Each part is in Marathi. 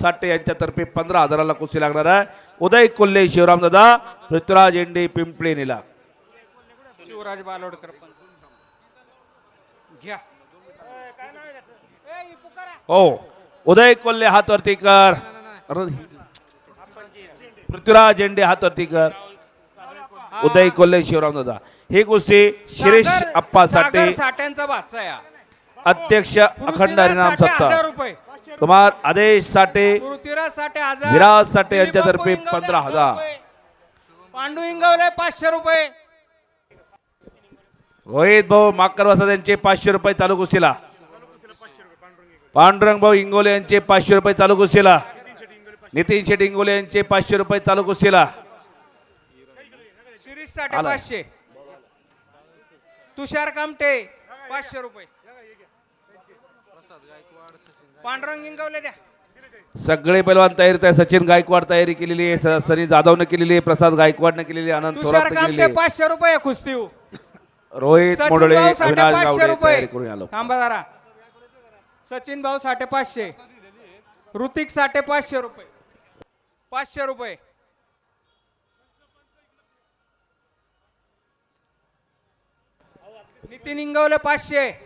साठे यांच्यातर्फे पंधरा हजाराला कुस्ती लागणार आहे. उदय कोल्हे शिवराम दादा पृथ्वीराज एंडे पिंपळे निला. शिवराज बालोडकर घ्या. हो. उदय कोल्हे हात वरती कर. पृथ्वीराज एंडे हात वरती कर. उदय कोल्हे शिवराम दादा. ही कुस्ती शिरीष अप्पा साठे साठ्यांचा अध्यक्ष अखंड हरिनाम सत्ता. रुपये. कुमार आदेश साठे पृथ्वीराज साठे हजार विराज साठे यांच्यातर्फे 15,000. रुपये. पांडू इंगवले पाचशे रुपये रोहित भाऊ माकर वसाद यांचे पाचशे रुपये चालू कुस्तीला पांडुरंग भाऊ इंगोले यांचे पाचशे रुपये चालू कुस्तीला नितीन शेट इंगोले यांचे पाचशे रुपये चालू कुस्तीला शिरीष साठे. पाचशे तुषार कामटे पाचशे रुपये पांडुरंग इंगवले द्या. सगळे पैलवान तयारीत आहे सचिन गायकवाड तयारी केलेली आहे सनी जाधवनं केलेली आहे प्रसाद गायकवाडनं केलेली आहे आनंद तुषार केलेली कामटे आहे. पाचशे रुपये कुस्ती रोहित सचिन मोडळे भाऊ अविनाश गावडे रुपये. तयारी करून आलो. थांबा जरा. सचिन भाऊ साठे पाचशे. ऋतिक साठे पाचशे रुपये. पाचशे रुपये. नितीन इंगवले पाचशे.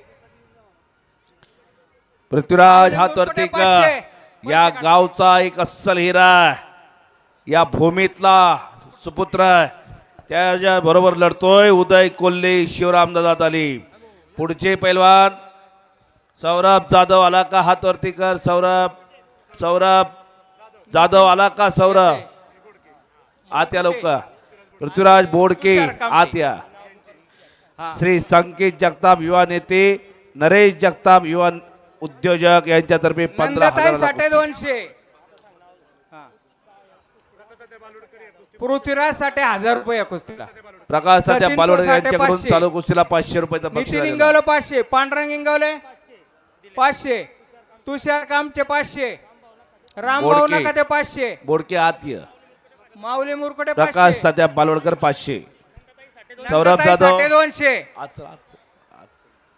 पृथ्वीराज हात पाचशे. वरती कर या गावचा एक अस्सल हिरा. या भूमीतला सुपुत्र. त्याच्या बरोबर लढतोय उदय कोल्हे शिवराम दादा ताली पुढचे पैलवान सौरभ जाधव आला का हात वरती कर सौरभ सौरभ जाधव आला का सौरभ आत या लवकर पृथ्वीराज बोडके आत या हा. श्री संकेत जगताप युवा नेते नरेश जगताप युवा उद्योजक यांच्यातर्फे पंधरा नंदाताई साठे दोनशे. पृथ्वीराज साठे हजार रुपये कुस्तीला. प्रकाश सचिन बालोड साठे यांच्याकडून पाचशे. चालू कुस्तीला पाचशे रुपयाचा बक्षीस नितीन. इंगवले पाचशे. पांडुरंग इंगवले पाचशे. तुषार कामचे पाचशे. रामभाऊ बोडके. नका ते पाचशे. बोडके आत ये माऊली मुरकुटे प्रकाश पाचशे. सध्या बालोडकर पाचशे. सौरभ नंदाताई जाधव. साठे दोनशे आत आत.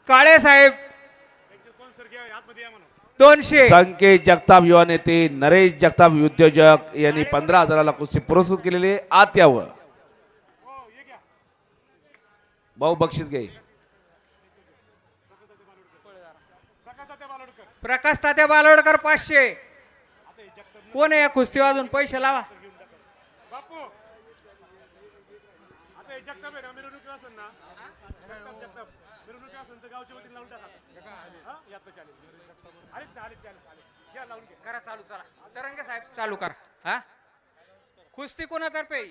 काळे साहेब दोनशे. संकेत जगताप युवा नेते नरेश जगताप उद्योजक यांनी पंधरा हजाराला कुस्ती पुरस्कृत केलेली आहे. आत यावं. भाऊ बक्षीस घे. प्रकाश तात्या बालोडकर. पाचशे. कोण आहे या कुस्ती वाजून पैसे लावा. हे असेल ना जगताप जगताप. मिरवणूक असेल तर गावच्या वतीने लावून टाका. हा? या आता चालेल. आलेत ना आलेत. या लावून घ्या. करा चालू चला. तरंगे साहेब चालू करा. हा? कुस्ती कोणातर्फे?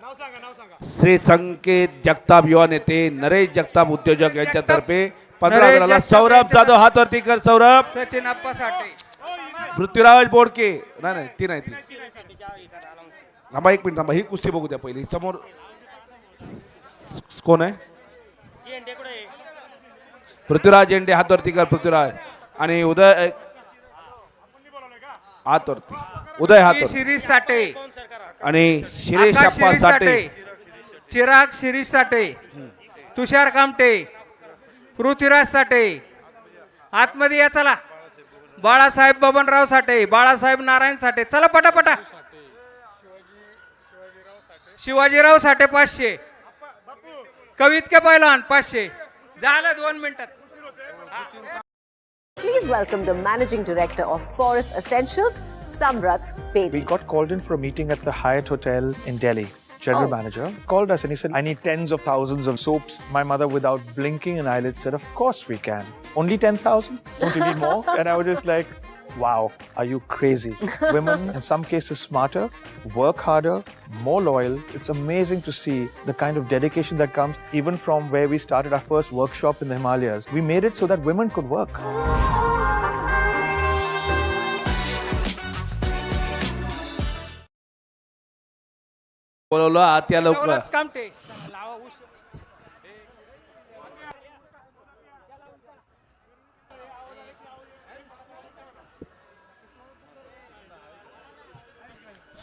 नाव सांगा नाव सांगा. श्री संकेत जगताप युवा नेते नरेश जगताप उद्योजक यांच्यातर्फे पंधरा हजाराला सौरभ जाधव हात वरती कर सौरभ. सचिन अप्पा साठे. पृथ्वीराज बोडके. नाही नाही ती नाही ती. थांबा एक मिनिट थांबा. ही कुस्ती बघू द्या पहिली. समोर कोण आहे? पृथ्वीराज झेंडे हात वरती कर पृथ्वीराज. आणि उदय हात वरती. उदय हात शिरीष साठे. आणि शिरीष अप्पा साठे. चिराग शिरीष साठे. तुषार कामटे. पृथ्वीराज साठे. आतमध्ये या चला. बाळासाहेब बबनराव साठे बाळासाहेब नारायण साठे. चला पटापटा. शिवाजीराव साठे पाचशे कवितके पैलवान पाचशे झालं दोन मिनिटात Please welcome the Managing Director of Forest Essentials, Samrat We Bedi. got called in for a meeting at the Hyatt Hotel in Delhi. General Oh. manager called us and he said, I need tens of thousands of soaps. My mother, without blinking an eyelid, said, Of course we can. Only 10,000? Don't you need more? and I was just like, wow, are you crazy? Women, in some cases, smarter, work harder, more loyal. It's amazing to see the kind of dedication that comes even from where we started our first workshop in the Himalayas. We made it so that women could work.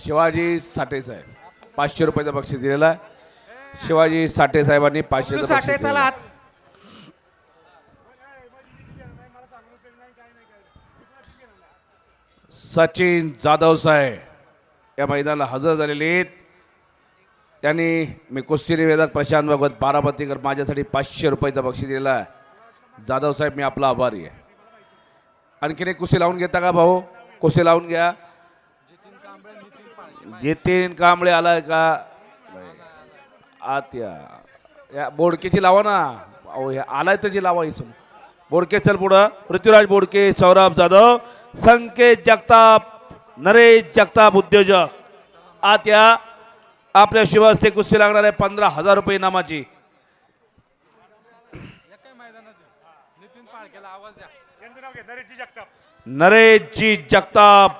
Shivaji साठे साहेब. पाचशे रुपयाचं बक्षीस दिलेलं आहे. शिवाजी साठे साहेबांनी पाचशे साठे चला सचिन जाधव साहेब या मैदानाला हजर झालेले आहेत. त्यांनी मी कुस्ती निवेदक प्रशांत भगवत बारामतीकर माझ्यासाठी पाचशे रुपयाचं बक्षीस दिलेलं आहे. जाधव साहेब मी आपला आभारी आहे. आणखीन एक कुस्ती लावून घेता का भाऊ? कुस्ती लावून घ्या. जितीन कांबळे आलाय का? आत या. बोडकेची लावा ना. अहो हे आलाय त्याची लावा ही समोर बोडके चल पुढं. पृथ्वीराज बोडके सौरभ जाधव संकेत जगताप नरेश जगताप उद्योजक. आत या. आपल्या शिवास्ते कुस्ती लागणार आहे पंधरा हजार रुपये इनामाची. नरेशजी जगताप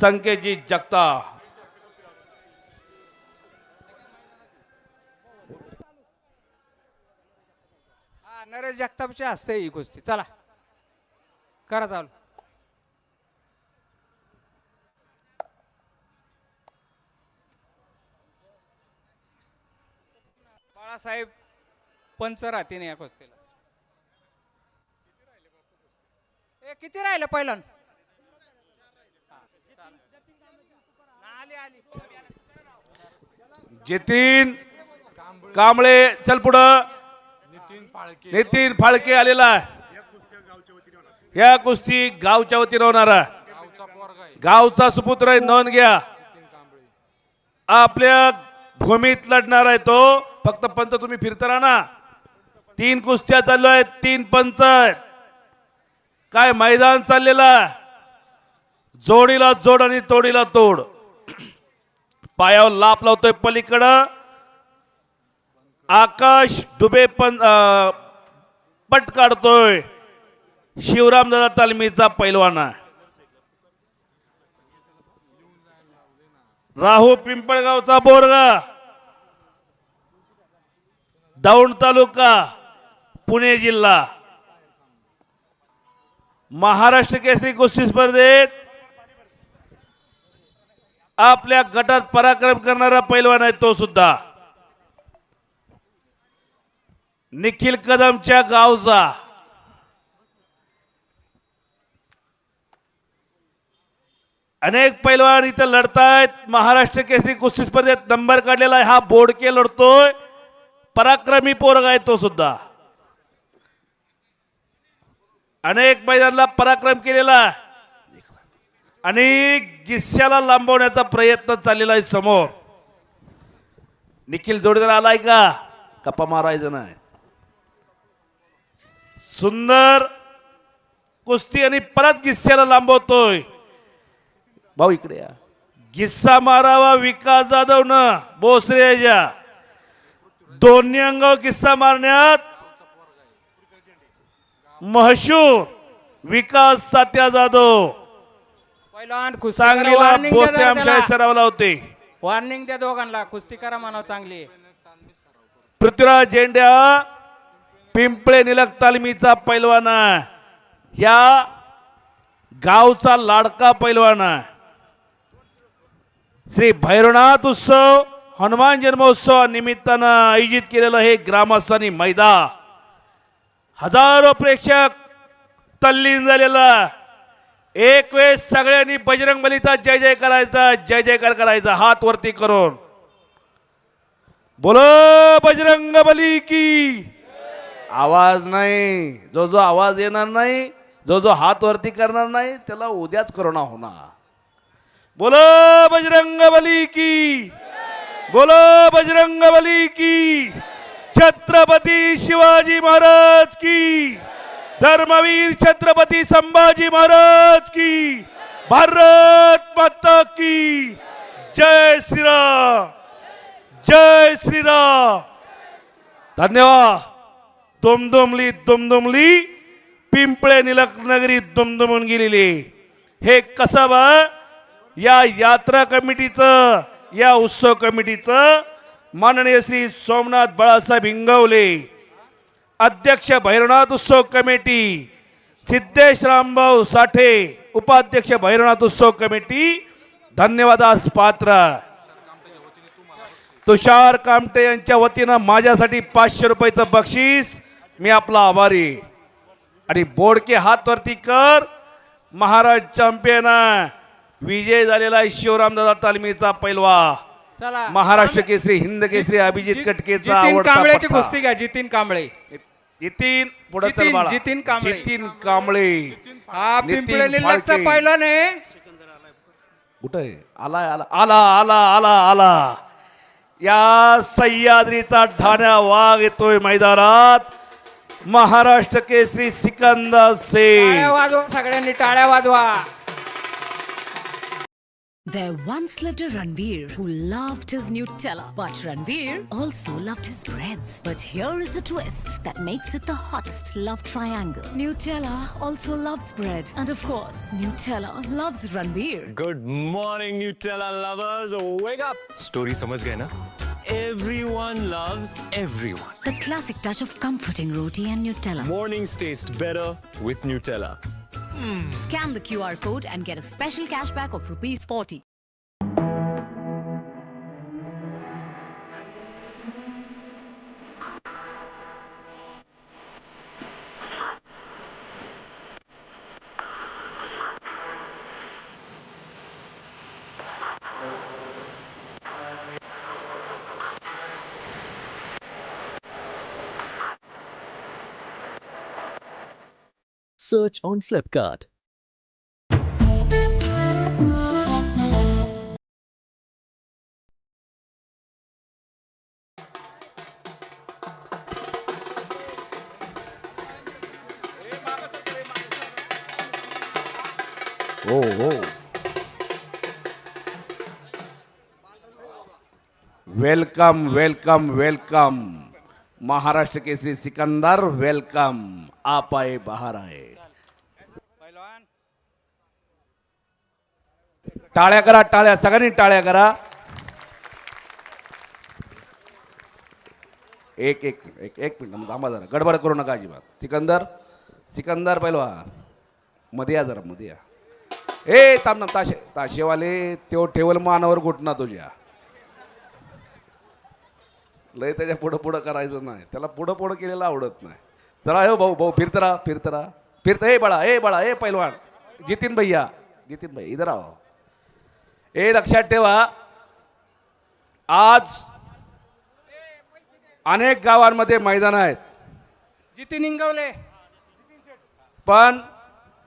संकेतजी जगताप. नरेश जगतापची असते ही कुस्ती चला. करा चालू. बाळासाहेब पंच राहतील या कुस्तीला ए किती राहिलं पहिलं? आली आली जितीन कांबळे चल पुढं. नितीन फाळके आलेला आहे. या कुस्ती गावच्या वतीने होणार आहे. गावचा सुपुत्र आहे नोंद घ्या. आपल्या भूमीत लढणार आहे तो. फक्त पंच तुम्ही फिरता राहा ना तीन कुस्त्या चालू आहेत तीन पंच आहेत. काय मैदान चाललेलं आहे. जोडीला जोड आणि तोडीला तोड. पायावर लाप लावतोय पलीकडं. आकाश डुबे पण पट काढतोय शिवराम दादा तालमीचा पैलवाना राहू पिंपळगावचा बोरगा. दौंड तालुका पुणे जिल्हा. महाराष्ट्र केसरी कुस्ती स्पर्धेत आपल्या गटात पराक्रम करणारा पैलवान आहे तो सुद्धा. निखिल कदमच्या गावचा. अनेक पैलवान इथं लढतायत. महाराष्ट्र केसरी कुस्ती स्पर्धेत नंबर काढलेला आहे. हा बोडके लढतोय. पराक्रमी पोरगा आहे तो सुद्धा. अनेक मैदानाला पराक्रम केलेला आणि गिस्स्याला लांबवण्याचा प्रयत्न चाललेला आहे समोर. निखिल जोडीदार आलाय का? गप्पा मारायचं नाही. सुंदर कुस्ती आणि परत गिस्स्याला लांबवतोय. भाऊ इकडे या. गिस्सा मारावा विकास जाधव न बोसरेजा दोन्ही अंगावर किस्सा मारण्यात महशूर विकास तात्या जाधव. सांगलीला आमच्या. सरावला होते वार्निंग द्या दोघांना कुस्ती करा म्हणावं चांगली. पृथ्वीराज झेंड्या पिंपळे निलक तालमीचा पैलवाना ह्या गावचा लाडका पैलवाना श्री भैरवनाथ उत्सव हनुमान जन्मोत्सव निमित्तानं आयोजित केलेलं हे ग्रामस्थांनी मैदा हजारो प्रेक्षक तल्लीन झालेला एक वेळेस सगळ्यांनी बजरंग बलीचा जय जय करायचा जय जयकार करायचा हात वरती करून. बोलो बजरंग बली की! आवाज नाही जो जो आवाज येणार नाही जो जो हात वरती करणार नाही त्याला उद्याच करोना होणार. बोलो बजरंग बली की बोलो बजरंग बली की छत्रपती शिवाजी महाराज की धर्मवीर छत्रपती संभाजी महाराज की भारत माता की जय श्रीराम जय श्रीराम. धन्यवाद. दुमदुमली दुमदुमली पिंपळे निलक नगरी दुमदुमून गेलेली. हे कसं बा? या यात्रा कमिटीचं या उत्सव कमिटीचं माननीय श्री सोमनाथ बाळासाहेब हिंगवले अध्यक्ष भैरवनाथ उत्सव कमिटी सिद्धेश रामभाऊ साठे उपाध्यक्ष भैरवनाथ उत्सव कमिटी धन्यवादास पात्र. तुषार कामटे यांच्या वतीनं माझ्यासाठी पाचशे रुपयाचं बक्षीस मी आपला आभारी आहे. आणि बोडके हात वरती कर महाराज चॅम्पियन विजय झालेला आहे शिवरामदादा तालमीचा पैलवा चला महाराष्ट्र केसरी हिंद केसरी अभिजित कटकेचा जितीन आवडता कांबळेची पट्टा. घ्या जितीन कांबळे जितीन पुढे चल जितीन- बाळा जितीन कांबळे. जितीन कांबळे हा नितीन पिंपळे निल्लाचा फाळके. पहिला ने कुठे आहे? आला आला आला आला आला आला या सह्याद्रीचा ठाण्या वाघ येतोय मैदानात महाराष्ट्र केसरी सिकंदर टाळ्या सिंग वाजवा सगळ्यांनी टाळ्या वाजवा There once lived a Ranveer who loved his Nutella. But Ranveer also loved his breads. But here is the twist that makes it the hottest love triangle. Nutella also loves bread. And of course, Nutella loves Ranveer. Good morning Nutella lovers wake up story समझ गए ना Everyone loves everyone. The classic touch of comforting roti and Nutella. Mornings taste better with Nutella. Scan the QR code and get a special cashback of rupees 40. search on Flipkart. Whoa, whoa. Welcome, welcome, welcome. Maharashtra Kesari Sikandar welcome आप आए बाहर आए टाळ्या करा टाळ्या सगळ्यांनी टाळ्या करा. एक एक एक एक मिनिट थांबा जरा गडबड करू नका अजिबात. सिकंदर सिकंदर पहिलवा मध्ये या जरा मध्ये. या ए ना ताशे ताशेवाले त्यो ठेवल मानावर घुटना तुझ्या. लय त्याच्या पुढं पुढं करायचं नाही. त्याला पुढं पुढं केलेलं आवडत नाही. जरा हो भाऊ भाऊ फिरत राहा फिरत राहा फिरत ए बाळा ए बाळा ए पैलवान. जितीन भैया. जितीन भाई इधर आओ. ए लक्षात ठेवा. आज अनेक गावांमध्ये मैदान आहेत. जितीन इंगवले पण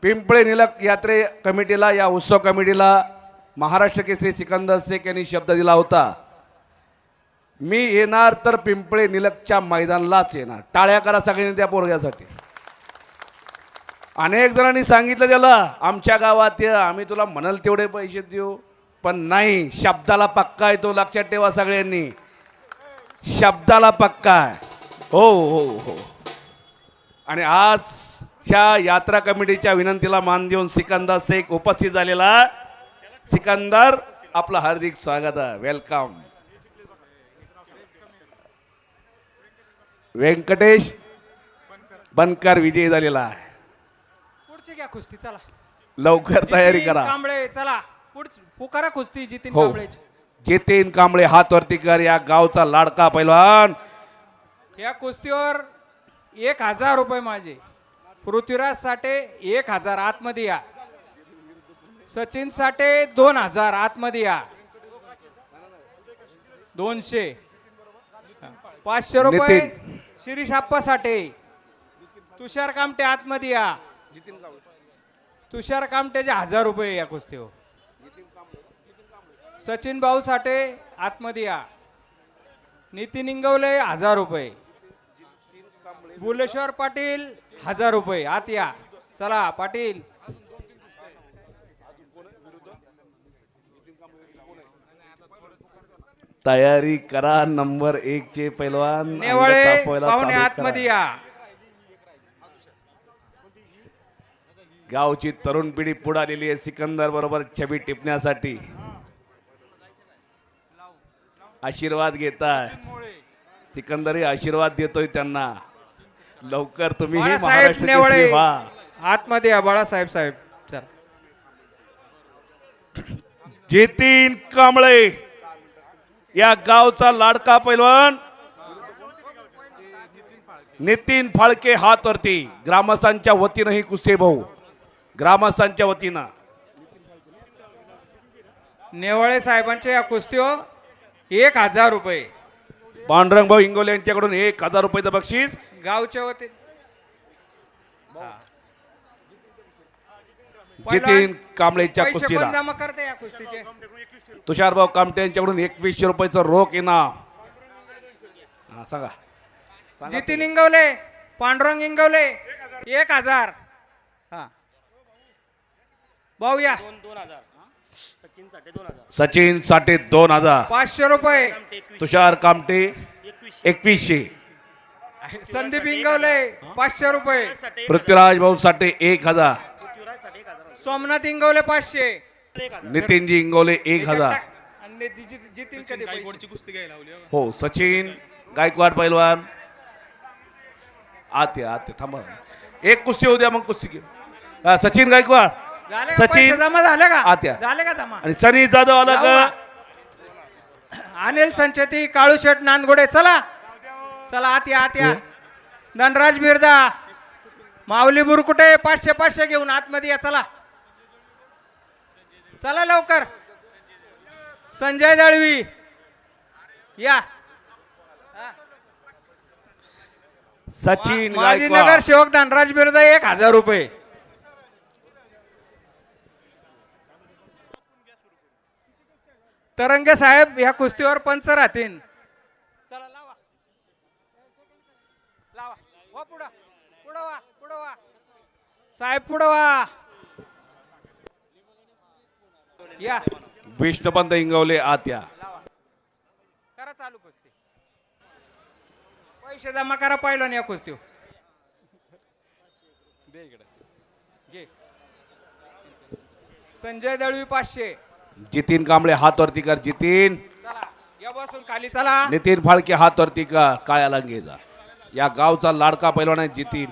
पिंपळे निलक यात्रे कमिटीला या उत्सव कमिटीला महाराष्ट्र केसरी सिकंदर शेख यांनी शब्द दिला होता. मी येणार तर पिंपळे निलकच्या मैदानालाच येणार. टाळ्या करा सगळ्यांनी त्या पोरग्यासाठी. अनेक जणांनी सांगितलं त्याला आमच्या गावात ये आम्ही तुला म्हणाल तेवढे पैसे देऊ. पण नाही शब्दाला पक्का आहे तो लक्षात ठेवा सगळ्यांनी. शब्दाला पक्का आहे. हो हो हो. आणि आज ह्या यात्रा कमिटीच्या विनंतीला मान देऊन सिकंदर शेख उपस्थित झालेला सिकंदर आपलं हार्दिक स्वागत आहे. वेलकम व्यंकटेश बनकर विजयी झालेला आहे. पुढची घ्या कुस्ती चला. लवकर तयारी जितीन करा. कांबळे चला. पुढची पुकारा कुस्ती जितीन हो. कांबळेची. जितेन कांबळे हात वरती कर या गावचा लाडका पैलवान. या कुस्तीवर एक हजार रुपये माझे. पृथ्वीराज साठे एक हजार आतमध्ये या. सचिन साठे दोन हजार आतमध्ये या. दोनशे. पाचशे रुपये नितीन. शिरीष आप्पा साठे. तुषार कामटे आतमध्ये या. तुषार कामटेचे हजार रुपये या कुस्तीवर. सचिन भाऊ साठे आतमध्ये या. नितीन इंगवले हजार रुपये. बुलेश्वर पाटील हजार रुपये. आत या. चला पाटील. तयारी करा नंबर एक चे पैलवान. पाहुणे आतमध्ये. या. गावची तरुण पिढी पुढे आलेली आहे सिकंदर बरोबर छबी टिपण्यासाठी. आशीर्वाद घेताय. सिकंदरही आशीर्वाद देतोय त्यांना. लवकर तुम्ही महाराष्ट्र व्हा. आतमध्ये या बाळासाहेब साहेब चला. जितीन कांबळे. या गावचा लाडका पैलवान नितीन फाळके हात वरती ग्रामस्थांच्या वतीनं ही कुस्ती भाऊ. ग्रामस्थांच्या वतीनं. नेवाळे साहेबांच्या या कुस्तीवर एक हजार रुपये. पांडुरंग भाऊ इंगोले यांच्याकडून एक हजार रुपयाचं बक्षीस. गावच्या वती जितीन कांबळेच्या पैसे कोण कुस्तीला. जमा करते या कुस्तीचे. तुषार भाऊ कामटे यांच्याकडून एकवीसशे रुपयाचं रोख इनाम. हा सांगा. सांगा जितीन इंगवले पांडुरंग इंगवले एक हजार. हा. भाऊ या. सचिन साठे दोन हजार. पाचशे रुपये. तुषार कामटे एकवीसशे. संदीप इंगवले पाचशे रुपये. पृथ्वीराज भाऊ साठे एक हजार. सोमनाथ इंगवले पाचशे. नितीनजी इंगोले एक हजार. आणि जि- जितीन कधी पैसे? हो. सचिन गायकवाड पैलवान. आते आते थांबा. एक कुस्ती होऊ द्या मग कुस्ती घेऊ. हा, सचिन गायकवाड. झाले का पैसे? सचिन जमा झाले का? आत्या. झाले का जमा? आणि सनी जाधव आला का? का? अनिल संचेती काळू शेट नांदगुडे चला. चला आत या आत या धनराज बिरदा. माऊली बुरकुटे पाचशे पाचशे घेऊन आतमध्ये या चला. चला लवकर. संजय दळवी. या. सचिन माजी नगर सेवक धनराज बिरदा एक हजार रुपये. तरंगे साहेब ह्या कुस्तीवर पंच राहतील. चला लावा. लावा. वा पुढं. पुढं वा पुढं वा. साहेब पुढं वा. या. विष्णुपंत इंगवले आत्या लावा करा चालू कुस्ती. पैसे जमा करा पाहिलं ना या कुस्ती दे इकडे. घे. संजय दळवी पाचशे. जितीन कांबळे हात वरती कर जितीन. चला या बसून खाली चला. नितीन फाळके हात वरती कर काळ्या लांगेचा. या गावचा लाडका पैलवान आहे जितीन.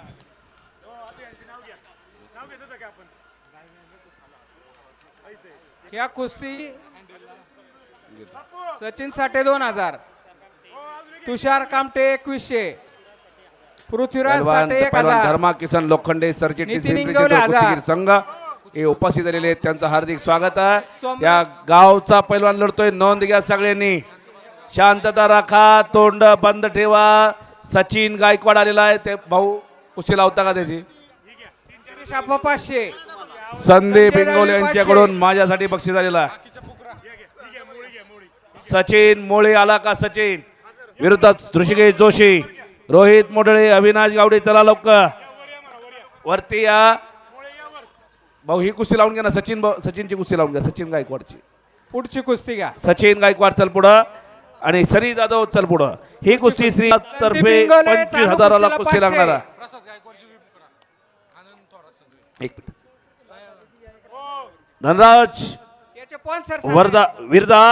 या कुस्ती सचिन साठे दोन हजार. तुषार कामटे एकवीसशे. पृथ्वीराज साठे एक हजार. धर्मा किसन लोखंडे सरचिटणीस नितीन पिंपरी इंगवले चिंचवड हजार. कुस्तीगीर संघ हे उपस्थित झालेले आहेत त्यांचं हार्दिक स्वागत आहे. या गावचा पैलवान लढतोय नोंद घ्या सगळ्यांनी. शांतता राखा तोंड बंद ठेवा. सचिन गायकवाड आलेला आहे ते भाऊ कुस्ती लावता का त्याची? आप्पा पाचशे. संदीप इंगोले यांच्याकडून माझ्यासाठी बक्षीस आलेला. सचिन मोळे आला का सचिन? विरुद्ध ऋषिकेश जोशी. रोहित मोडळे अविनाश गावडे चला लवकर. वरती या. भाऊ ही कुस्ती लावून घ्या ना. सचिन सचिनची कुस्ती लावून घ्या. सचिन गायकवाडची. पुढची कुस्ती घ्या. सचिन गायकवाड चल पुढं. आणि सनी जाधव चल पुढं. ही कुस्ती श्री तर्फे पंचवीस हजाराला कुस्ती. लागणार. एक मिनिट. धनराज वर्धा विरदा